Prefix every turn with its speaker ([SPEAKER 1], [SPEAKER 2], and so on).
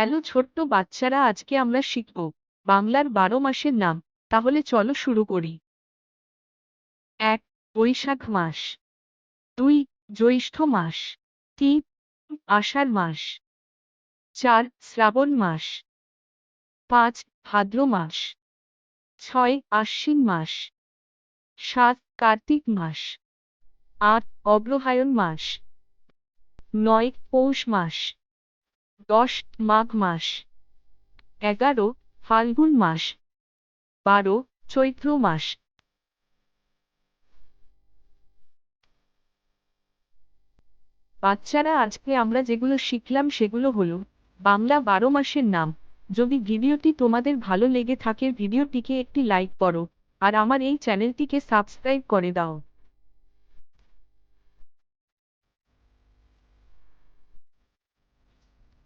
[SPEAKER 1] Hello ছোট্ট বাচ্চারা, আজকে আমরা শিখব বাংলার বারো মাসের নাম। তাহলে চলো শুরু করি। এক, বৈশাখ মাস। দুই, জ্যৈষ্ঠ মাস। তিন, আষাঢ় মাস। চার, শ্রাবণ মাস। পাঁচ, ভাদ্র মাস। ছয়, আশ্বিন মাস। সাত, কার্তিক মাস। আট, অগ্রহায়ণ মাস। নয়, পৌষ মাস। দশ মাঘ মাস। এগারো ফাল্গুন মাস। বারো চৈত্র মাস। বাচ্চারা, আজকে আমরা যেগুলো শিখলাম সেগুলো হলো, বাংলা বারো মাসের নাম। যদি ভিডিওটি তোমাদের ভালো লেগে থাকে, ভিডিওটিকে একটি লাইক করো। আর আমার এই চ্যানেলটিকে সাবস্ক্রাইব করে দাও।